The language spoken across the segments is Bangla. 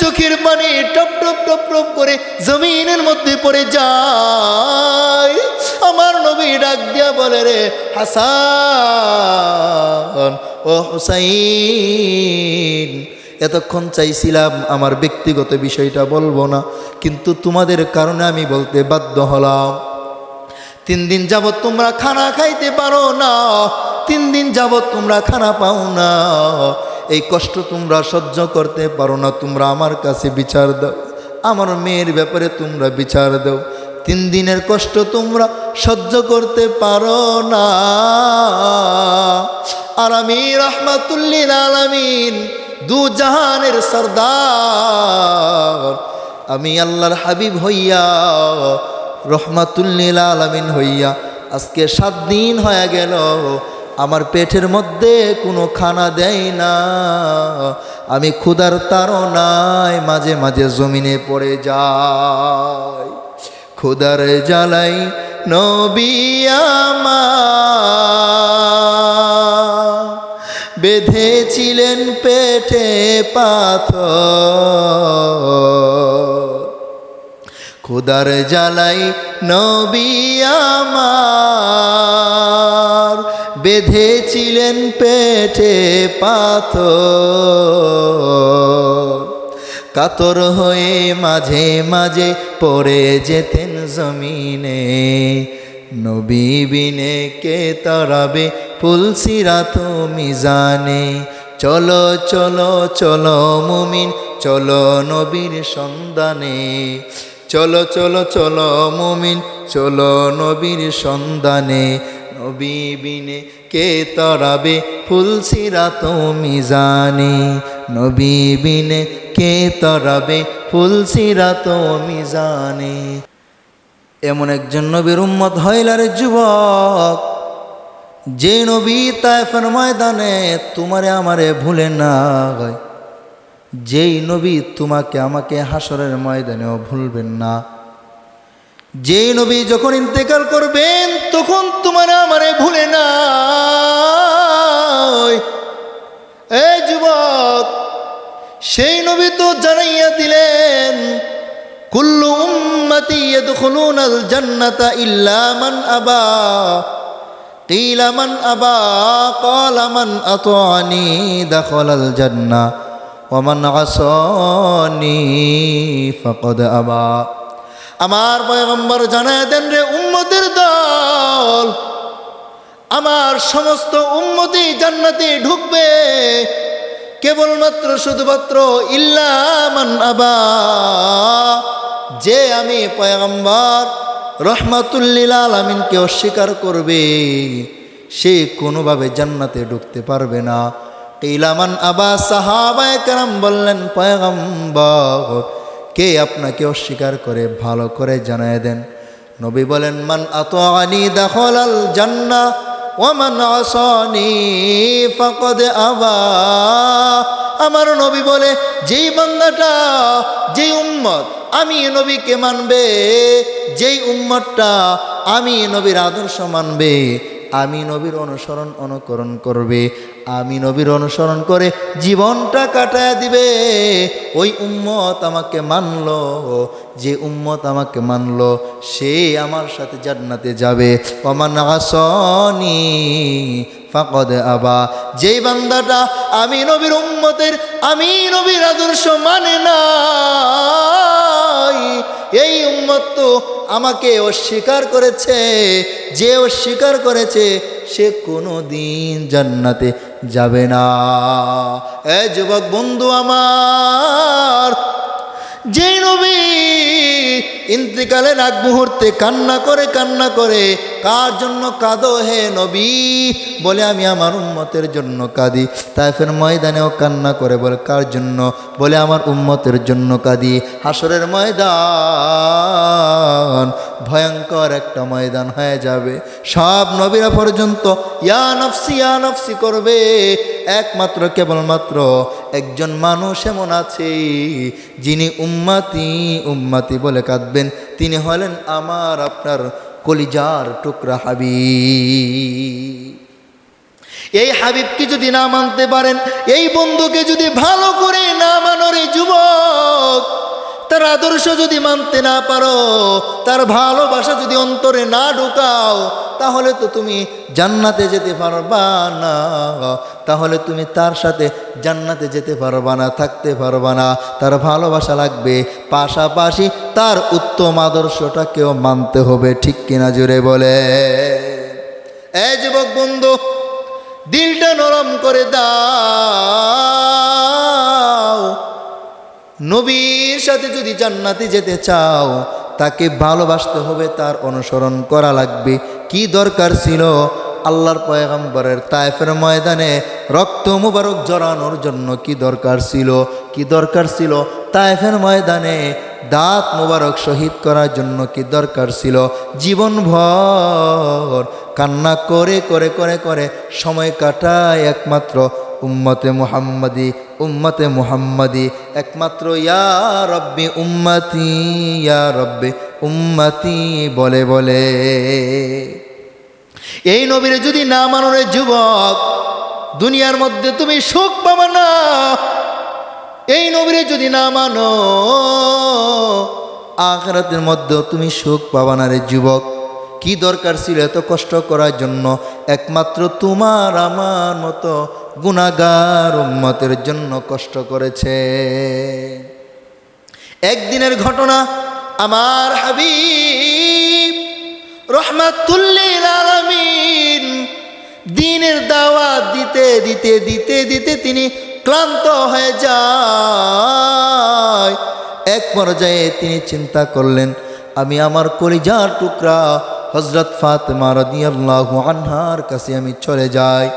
চোখের পানি টপ টপ টপ টপ করে জমিনের মধ্যে পড়ে যায়। আমার নবী ডাক দিয়া বলে রে, হাসান, ও হুসাইন, এতক্ষণ চাইছিলাম আমার ব্যক্তিগত বিষয়টা বলব না, কিন্তু তোমাদের কারণে আমি বলতে বাধ্য হলাম। তিন দিন যাবৎ তোমরা খানা খাইতে পারো না, তিন দিন যাবৎ তোমরা খানা পাও না। এই কষ্ট তোমরা সহ্য করতে পারো না, তোমরা আমার কাছে বিচার দাও। আমার মেয়ের ব্যাপারে তোমরা বিচার দাও। তিন দিনের কষ্ট তোমরা সহ্য করতে পারো না। আর আমি রহমাতুল্লিল আলামিন দু জাহানের সর্দার। আমি আল্লাহর হাবিব হইয়া, রহমাতুল্লিল আলামিন হইয়া, আজকে সাত দিন হয়ে গেল। আমার পেটের মধ্যে কোনো খানা দেয় না। আমি ক্ষুধার তাড়নায় মাঝে মাঝে জমিনে পড়ে যাই। ক্ষুধার জ্বালাই নবী আমার। বেঁধেছিলেন পেটে পাথর। খুদার জ্বালাই নবী আমার। বেঁধেছিলেন পেটে পাথর। কাতর হয়ে মাঝে মাঝে পড়ে যেতেন জমিনে। নবী বিনে কে তরাবে ফুলসিরা তুমি জানে চলো চলো চলো মুমিন, চলো নবীর সন্ধানে। চলো চলো চলো মুমিন, চলো নবীর সন্ধানে। নবী বিনে কে তরাবে ফুলসিরা তুমি জানি? নবীবিনে কে তরাবে ফুলসিরা তুমি জানি? এমন একজন নবীর উম্মত হইলার যুবক, যে নবী তাইফের ময়দানে তোমারে আমারে ভুলে না হয়। যেই নবী তোমাকে আমাকে হাসরের ময়দানেও ভুলবেন না। যেই নবী যখন ইন্তেকাল করবেন, তখন তোমার আমারে ভুলে না এ যুবক, সেই নবী তো জানাইয়া দিলেন, কুল্লু উম্মতি ইয়াদখুলুন আল জান্নাতা ইল্লা মান আবা। কিলা মান আবা, ক্বালা মান আতানি দাখালাল জান্নাহ ওয়া মান আসানি ফাকাদ আবা। আমার পয়গম্বর জানায় দেন রে উম্মতের দল। আমার সমস্ত উম্মতি জান্নাতে ঢুকবে। কেবলমাত্র শুধুমাত্র ইল্লামান আবা। যে আমি পয়গম্বর রহমাতুল্লিল আলমিনকে অস্বীকার করবে, সে কোনোভাবে জান্নাতে ঢুকতে পারবে না। ইলামান আবা সাহাবায় কারাম বললেন, পয়গম্বর কে আপনাকে অস্বীকার করে, ভালো করে জানায় দেন। নবী বলেন, মান আত আনি দখল আল জান্না ওমান আসানি ফাকদ আবা। আমার নবী বলে, যেই বান্দাটা, যেই উম্মত আমি নবীকে মানবে, যেই উম্মতটা আমি নবীর আদর্শ মানবে, আমি নবীর অনুসরণ, অনুকরণ করবে। আমি নবীর অনুসরণ করে জীবনটা কাটায় দিবে। ওই উম্মত আমাকে মানল। যে উম্মত আমাকে মানল, সে আমার সাথে জান্নাতে যাবে। অমান আসনি ফাকদ আবা। যেই বান্দাটা আমি নবীর উম্মতের, আমি নবীর আদর্শ মানে না। এই উম্মত তো আমাকে অস্বীকার করেছে। যে অস্বীকার করেছে, সে কোনো দিন জান্নাতে যাবে না। এ যুবক বন্ধু আমার, যে নবী ইন্তিকালের আগ মুহূর্তে কান্না করে কান্না করে, কার জন্য কাঁদো হে নবী? বলে, আমি আমার উম্মতের জন্য কাঁদি। তাইফের ময়দানেও কান্না করে, বলে, কার জন্য? বলে, আমার উম্মতের জন্য কাঁদি। হাসরের ময়দান ভয়ঙ্কর একটা ময়দান হয়ে যাবে। সব নবীরা পর্যন্ত, ইয়া নফসি ইয়া নফসি করবে। একমাত্র, কেবলমাত্র একজন মানুষ এমন আছে, যিনি উম্মাতি উম্মাতি বলে কাঁদবেন তিনি হলেন আমার আপনার কলিজার টুকরা হাবি এই হাবিবকে যদি না মানতে পারেন, এই বন্ধুকে যদি ভালো করে না মানোর যুবক তার আদর্শ যদি মানতে না পারো, তার ভালোবাসা যদি অন্তরে না ঢুকাও, তাহলে তো তুমি জান্নাতে যেতে পারবা না। তাহলে তুমি তার সাথে জান্নাতে যেতে পারবা না, থাকতে পারবা না। তার ভালোবাসা লাগবে। পাশাপাশি তার উত্তম আদর্শটাকেও মানতে হবে, ঠিক কিনা জুড়ে বলে? এই যুবক বন্ধু, দিলটা নরম করে দাও। নবীর সাথে যদি জান্নাতে যেতে চাও, তাকে ভালোবাসতে হবে, তার অনুসরণ করা লাগবে। কি দরকার ছিল? আল্লাহর পয়গম্বরের তায়েফের ময়দানে রক্ত মুবারক জড়ানোর জন্য কি দরকার ছিল? কি দরকার ছিল? তায়েফের ময়দানে দাঁত মুবারক শহীদ করার জন্য কি দরকার ছিল? জীবনভর কান্না করে করে করে করে সময় কাটায় একমাত্র উম্মতে মুহাম্মাদি উম্মতে মুহাম্মাদি, একমাত্র ইয়া রব্বি উম্মতি, ইয়া রব্বি উম্মতি, বলে বলে। এই নবীর যদি না মানরে যুবক, দুনিয়ার মধ্যে তুমি সুখ পাবে না। এই নবীরে যদি না মানো, আখরাতের মধ্যে তুমি সুখ পাবা না রে যুবক। কি দরকার ছিল এত কষ্ট করার জন্য? একমাত্র তোমার আমার মতো গুণাগার উম্মতের জন্য কষ্ট করেছে। একদিনের ঘটনা, আমার হাবিব রহমাতুল্লিল আলামিন দিনের দাওয়াত দিতে দিতে দিতে দিতে তিনি ক্লান্ত হয়ে যায়। এক পর্যায়ে তিনি চিন্তা করলেন, আমি আমার কলিজার টুকরা হজরত ফাতেমা রাদিয়াল্লাহু আনহার কাছে আমি চলে যাই।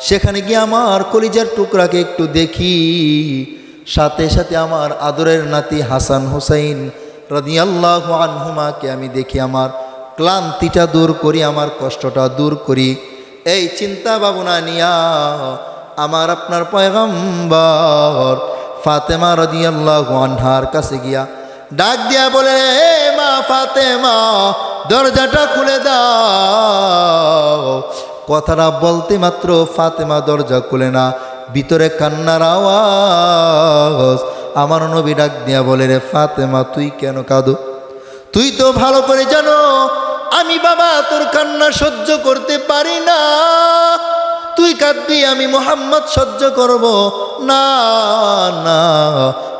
সেখানে গিয়ে আমার কলিজার টুকরাকে একটু দেখি। সাথে সাথে আমার আদরের নাতি হাসান হুসাইন রাদিয়াল্লাহু আনহুমাকে আমি দেখি। আমার ক্লান্তিটা দূর করি, আমার কষ্টটা দূর করি। এই চিন্তা ভাবনা নিয়া আমার আপনার পয়গম্বর ফাতেমা রাদিয়াল্লাহু আনহার কাছে গিয়া ডাক দিয়া বলে, "এ মা ফাতেমা দরজাটা খুলে দাও। কথাটা বলতে মাত্র ফাতেমা দরজা খুলে না, ভিতরে কান্নার আওয়াজ। আমার নবী ডাক দিয়া বলে, রে ফাতেমা, তুই কেন কাঁদো? তুই তো ভালো করে জানো, আমি বাবা, তোর কান্না সহ্য করতে পারি না। তুই কাঁদবি, আমি মোহাম্মদ সহ্য করব। না না,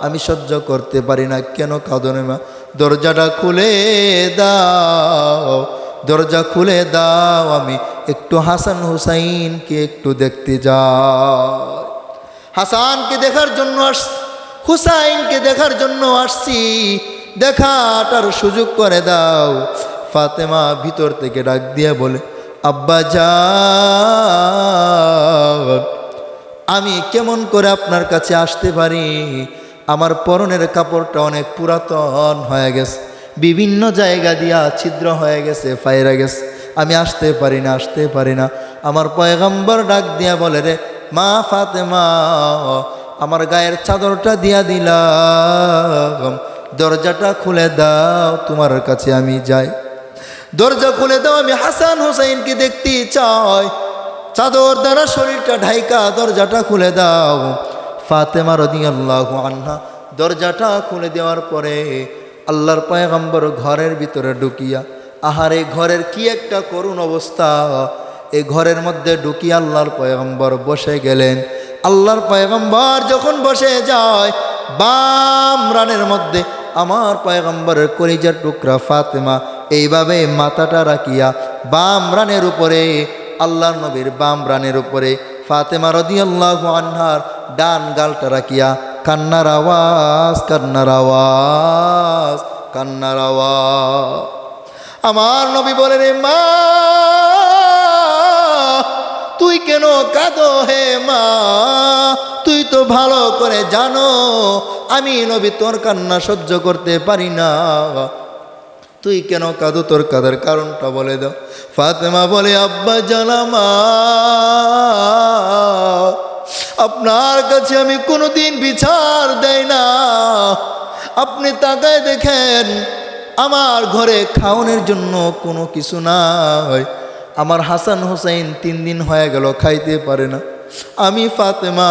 আমি সহ্য করতে পারি না। কেন কাঁদনে মা? দরজাটা খুলে দাও, দরজা খুলে দাও আমি। একটু হাসান হুসাইনকে একটু দেখতে যাই। হাসানকে দেখার জন্য আস হুসাইনকে দেখার জন্য আসছি। দেখাটার সুযোগ করে দাও। ফাতেমা ভিতর থেকে ডাক দিয়ে বলে, আব্বা যান। আমি কেমন করে আপনার কাছে আসতে পারি? আমার পরনের কাপড়টা অনেক পুরাতন হয়ে গেছে। বিভিন্ন জায়গা দিয়া ছিদ্র হয়ে গেছে, ফাইরা গেছে। আমি আসতে পারি না, আসতে পারি না। আমার পয়গম্বর ডাক দিয়া বলে, রে মা ফাতে মা আমার গায়ের চাদরটা দিয়া দিলাম। দরজাটা খুলে দাও, তোমার কাছে আমি যাই। দরজা খুলে দাও, আমি হাসান হুসাইনকে দেখতে চাই। চাদর দ্বারা শরীরটা ঢাইকা, দরজাটা খুলে দাও। ফাতেমা রদিয়াল্লাহু আনহা দরজাটা খুলে দেওয়ার পরে আল্লাহর পয়গম্বর ঘরের ভিতরে ঢুকিয়া, আহারে ঘরের কি একটা করুণ অবস্থা। এই ঘরের মধ্যে ঢুকিয়া আল্লাহর পয়গম্বর বসে গেলেন। আল্লাহর পয়গম্বর যখন বসে যায়, বাম রানের মধ্যে আমার পয়গম্বরের কলিজার টুকরা ফাতেমা এইভাবে মাথাটা রাখিয়া বাম রানের উপরে আল্লাহর নবীর বাম রানের উপরে ফাতেমা রদিয়াল্লাহু আনহার ডান গালটা রাখিয়া, কান্নার আওয়াজ কান্নার আওয়াজ কান্নার আওয়াজ। আমার নবী বলে রে মা, তুই কেন কাঁদো হে মা? তুই তো ভালো করে জানো, আমি নবী তোর কান্না সহ্য করতে পারি না। তুই কেন কাঁদো? তোর কাদের কারণটা বলে দাও। ফাতেমা বলে, আব্বা, জানামা, আপনার কাছে আমি কোনোদিন বিচার দেয় না। আপনি তাকায় দেখেন, আমার ঘরে খাওয়ানোর জন্য কোনো কিছু নাই। আমার হাসান হোসেন তিন দিন হয়ে গেল খাইতে পারে না। আমি ফাতেমা,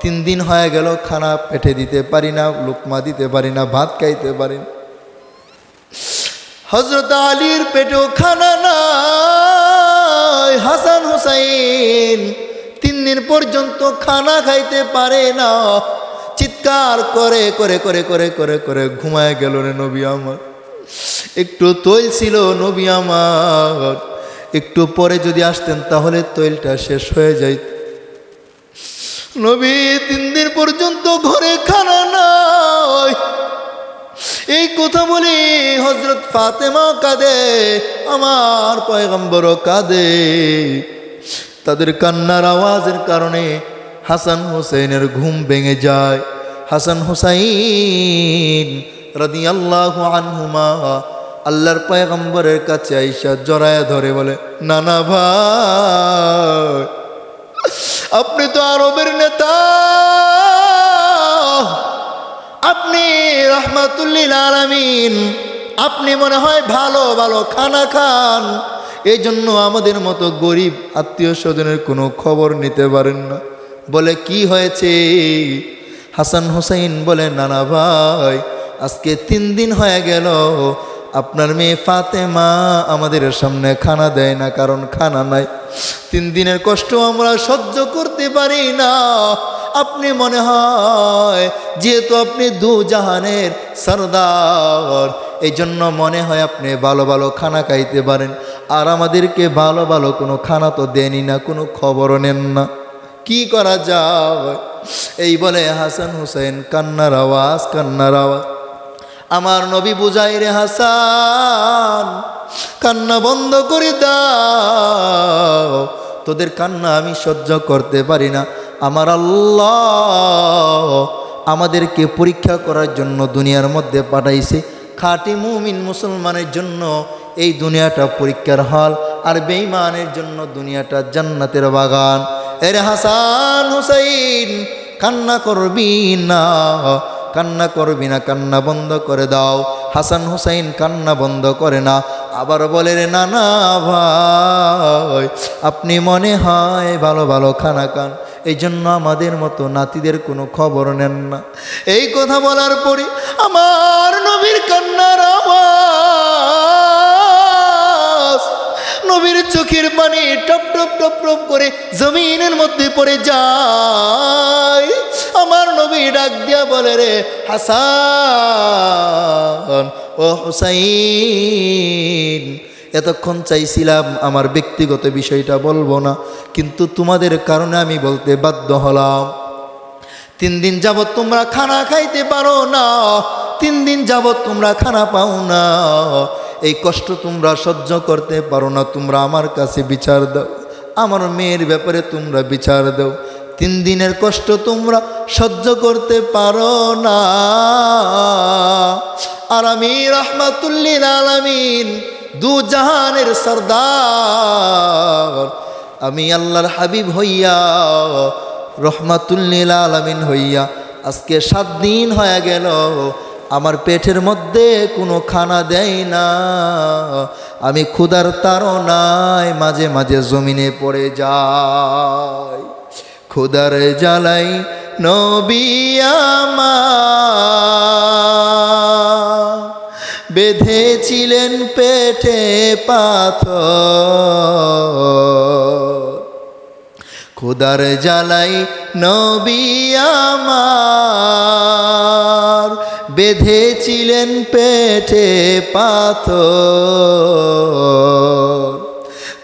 তিন দিন হয়ে গেল খানা পেটে দিতে পারি না, লুকমা দিতে পারি না, ভাত খাইতে পারি না। হজরত আলীর পেটেও খানা নাই, হাসান হুসাইন তিন দিন পর্যন্ত খানা খাইতে পারে না। চিৎকার করে করে করে করে করে করে ঘুমায় গেল রে নবী আমার। একটু তৈল ছিল নবী আমার। একটু পরে যদি আসতেন তাহলে তৈলটা শেষ হয়ে যাইত। নবী তিন দিন পর্যন্ত ঘরে খানা নাই। এই কথা বলি হজরত ফাতেমা কাঁদে, আমার পয়গম্বর কাঁদে। তাদের কান্নার আওয়াজের কারণে হাসান হুসাইনের ঘুম ভেঙে যায়। হাসান হুসাইন রাদি আল্লাহ আনহুমা আল্লাহর পয়গম্বরের কাছে আইসা জড়ায় ধরে বলে, নানা ভাই, আপনি তো আরবের নেতা। আপনি রহমাতুল্লিল আলামিন, আপনি মনে হয় ভালো ভালো খানা খান। এই জন্য আমাদের মতো গরিব আত্মীয় স্বজনের কোনো খবর নিতে পারেন না। বলে, কি হয়েছে? হাসান হুসাইন বলে, নানা ভাই, আজকে তিন দিন হয়ে গেল। আপনার মেয়ে ফাতেমা আমাদের সামনে খানা দেয় না, কারণ খানা নাই। তিন দিনের কষ্ট আমরা সহ্য করতে পারি না। আপনি মনে হয় যেহেতু আপনি দু জাহানের সর্দার এই জন্য মনে হয় আপনি ভালো ভালো খানা খাইতে পারেন। আর আমাদেরকে ভালো ভালো কোনো খানা তো দেনই না, কোনো খবরও নেন না। কি করা যায়? এই বলে হাসান হুসেন কান্নার আওয়াজ কান্নার আওয়াজ। আমার নবী বুঝাই রে হাসান, কান্না বন্ধ করে দাও। তোদের কান্না আমি সহ্য করতে পারি না। আমার আল্লাহ আমাদেরকে পরীক্ষা করার জন্য দুনিয়ার মধ্যে পাঠাইছে। খাটি মুমিন মুসলমানের জন্য এই দুনিয়াটা পরীক্ষার হল আর বেঈমানের জন্য দুনিয়াটা জান্নাতের বাগান। এর হাসান হুসাইন, কান্না করবি না, কান্না করবি না, কান্না বন্ধ করে দাও। হাসান হুসাইন কান্না বন্ধ করে না, আবার বলে রে, না ভাই, আপনি মনে হয় ভালো ভালো খানা খান। এই জন্য আমাদের মতো নাতিদের কোনো খবর নেন না। এই কথা বলার পরে আমার নবীর কান্নার আওয়াজ, নবীর চোখের পানি টপ টপ টপ টপ করে জমিনের মধ্যে পড়ে যায়। আমার নবী ডাক দিয়া বলে রে, হাসান, ও হুসাইন এতক্ষণ চাইছিলাম আমার ব্যক্তিগত বিষয়টা বলব না, কিন্তু তোমাদের কারণে আমি বলতে বাধ্য হলাম। তিন দিন যাবৎ তোমরা খানা খাইতে পারো না, তিন দিন যাবৎ তোমরা খানা পাও না। এই কষ্ট তোমরা সহ্য করতে পারো না, তোমরা আমার কাছে বিচার দাও, আমার মেয়ের ব্যাপারে তোমরা বিচার দাও। তিন দিনের কষ্ট তোমরা সহ্য করতে পারো না। আর আমি রহমাতুল্লিল আলামিন দু জাহানের সর্দার। আমি আল্লাহর হাবিব হইয়া, রহমাতুল্লিল আলামিন হইয়া, আজকে সাত দিন হয়ে গেল, আমার পেটের মধ্যে কোনো খানা দেয় না। আমি ক্ষুধার তাড়নায় মাঝে মাঝে জমিনে পড়ে যাই। ক্ষুধার জ্বালাই নবী বেঁধেছিলেন পেটে পাথর। খুদার জ্বালাই নবী আমার বেঁধেছিলেন পেটে পাথর।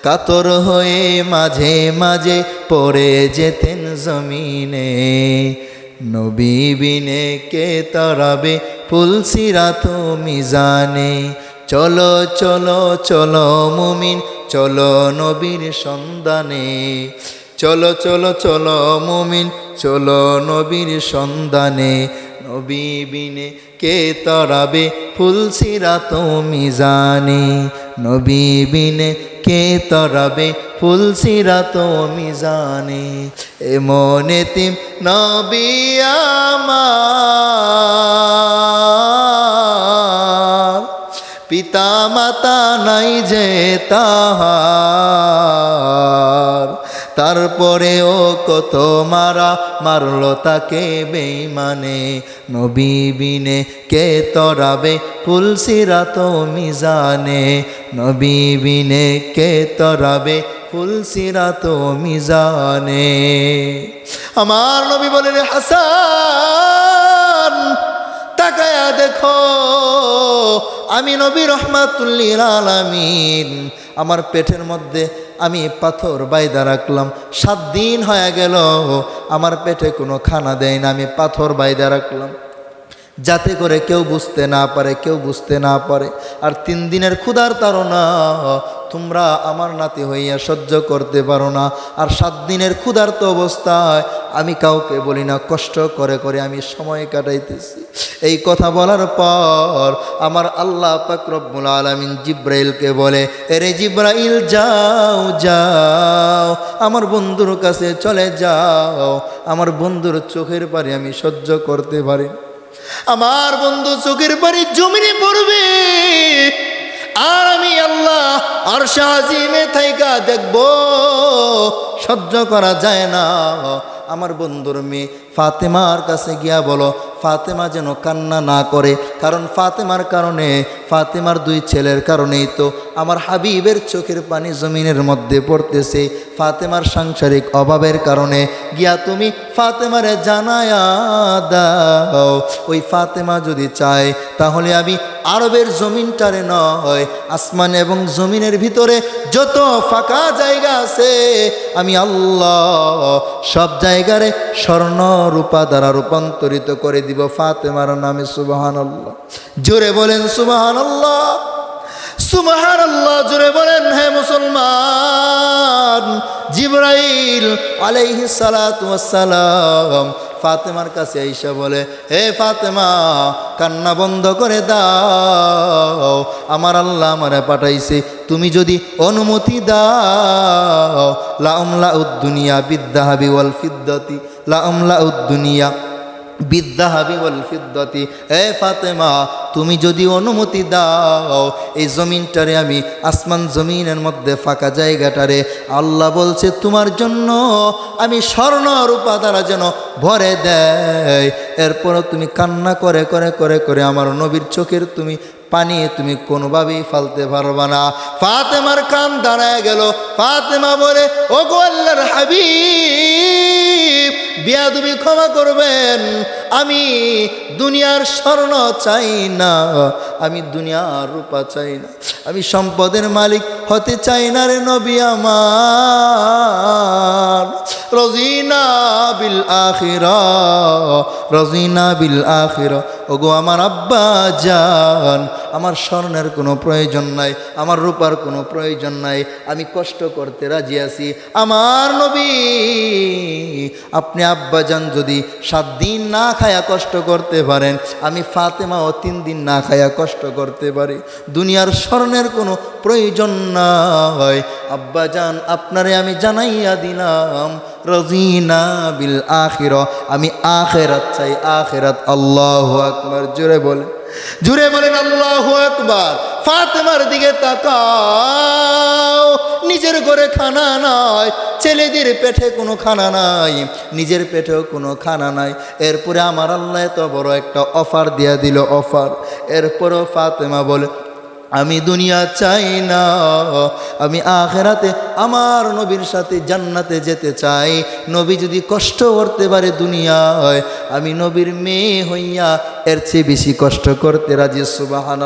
কাতর হয়ে মাঝে মাঝে পড়ে যেতেন জমিনে। নবী বিনে কে তরাবে? ফুলসিরা তুমি জানে। চলো চলো চলো মুমিন, চলো নবীর সন্ধানে। চলো চলো চলো মুমিন, চলো নবীর সন্ধানে। নবী বিনে কে তরাবে ফুলসিরা তুমি জানে? নবী বিনে কে তরাবে ফুলসিরা তুমি জানে? এমনে তিম নবী আমার। পিতা মাতা নাই যে তাহার। তারপরেও কত মারা মারলো তাকে বেইমানে। নবী বিনে কে তরাবে ফুলসিরাত মিজানে। নবী বিনে কে তরাবে ফুলসিরাত মিজানে। আমার নবী বলেন হাসান, তাকায়া দেখো, আমি নবী রহমাতুল্লিল আলামিন। আমার পেটের মধ্যে আমি পাথর বাইদা রাখলাম। সাত দিন হয়ে গেল, আমার পেটে কোনো খানা দেয় না, আমি পাথর বাইদা রাখলাম। যাতে করে কেউ বুঝতে না পারে, কেউ বুঝতে না পারে। আর তিন দিনের ক্ষুধার তারা তোমরা আমার নাতি হইয়া সহ্য করতে পারো না। আর সাত দিনের ক্ষুধার্ত অবস্থায় আমি কাউকে বলি না, কষ্ট করে করে আমি সময় কাটাইতেছি। এই কথা বলার পর আমার আল্লাহ পাক রব্বুল আলমিন জিব্রাইলকে বলে, এরে জিব্রাইল, যাও যাও, আমার বন্ধুর কাছে চলে যাও। আমার বন্ধুর চোখের পারে আমি সহ্য করতে পারি আমার বন্ধু চোখের পানি জমিনে পড়বে। আর আমি আল্লাহ আর শাহিমে থাইকা দেখব সহ্য করা যায় না। আমার বন্ধুর মেয়ে ফাতেমার কাছে গিয়া বলো, ফাতেমা যেন কান্না না করে। কারণ ফাতেমার কারণে, ফাতেমার দুই ছেলের কারণেই তো আমার হাবিবের চোখের পানি জমিনের মধ্যে পড়তেছে। ফাতেমার সাংসারিক অভাবের কারণে গিয়া তুমি ফাতেমারে জানায়া দাও। ওই ফাতেমা যদি চায়, তাহলে আমি আরবের জমিনটারে নয়, আসমান এবং জমিনের ভিতরে যত ফাঁকা জায়গা আছে, আমি আল্লাহ সব জায়গারে স্বর্ণ রূপা দ্বারা রূপান্তরিত করে দিব ফাতেমার নামে সুবাহান আল্লাহ জোরে বলেন সুবাহানল্লাহ। আল্লাহ সুবাহান আল্লাহ জোরে বলেন হে মুসলমান। জিব্রাইল আলাইহিস সালাতু ওয়াসসালাম ফাতেমার কাছে আইসা বলে, হে ফাতেমা, কান্না বন্ধ করে দাও। আমার আল্লাহ আমারে পাঠাইছে। তুমি যদি অনুমতি দাও লাউমলা উদ্দুনিয়া বিদ্যাহাবি ওয়াল ফিদ্দতি লাউমলা উদ্দুনিয়া বিদ্যাহাবি ওয়াল ফিদ্দতি। এ ফাতেমা, তুমি যদি অনুমতি দাও, এই জমিনটারে আমি আসমান জমিনের মধ্যে ফাঁকা জায়গাটারে। আল্লাহ বলছে, তোমার জন্য আমি স্বর্ণ রূপা দ্বারা যেন ভরে দেয়। এরপরও তুমি কান্না করে করে করে করে আমার নবীর চোখের তুমি পানি তুমি কোনোভাবেই ফালতে পারবে না। ফাতেমার কান দাঁড়ায় গেল। ফাতেমা বলে ও গো আল্লাহর হাবিব বিয়া তুমি ক্ষমা করবেন। আমি দুনিয়ার স্বর্ণ চাই না, আমি দুনিয়ার রূপা চাই না, আমি সম্পদের মালিক হতে চাই না রে নবী আমার। রজিনা বিল রজিনা বিল আখিরা। ওগো আমার আব্বা যান আমার স্বর্ণের কোনো প্রয়োজন নাই, আমার রূপার কোনো প্রয়োজন নাই, আমি কষ্ট করতে রাজি আছি। আমার নবী, আপনি আব্বা যান যদি সাত দিন না খায়া কষ্ট করতে পারেন, আমি ফাতেমাও তিন দিন না খায়া কষ্ট করতে পারি। দুনিয়ার স্বর্ণের কোনো প্রয়োজন নাই। আব্বা যান আপনারে আমি জানাইয়া দিলাম, রজিনা বিল আখির, আমি আখেরাত চাই, আখেরাত আল্লাহ আকবার। জোরে বলে জুড়ে বলেন আল্লাহ আকবার। ফাতেমার দিকে তাকাও, নিজের ঘরে খানা নাই, ছেলেদের পেটে কোনো খানা নাই, নিজের পেটেও কোনো খানা নাই। এরপরে আমার আল্লাহ এত বড় একটা অফার দিয়া দিল, অফার। এরপরও ফাতেমা বলে আমি দুনিয়া চাই না। আমি আখেরাতে আমার নবীর সাথে জান্নাতে যেতে চাই। নবী যদি কষ্ট করতে পারে দুনিয়ায়, আমি নবীর মেয়ে হইয়া এর চেয়ে বেশি কষ্ট করতে রাজি সুবাহান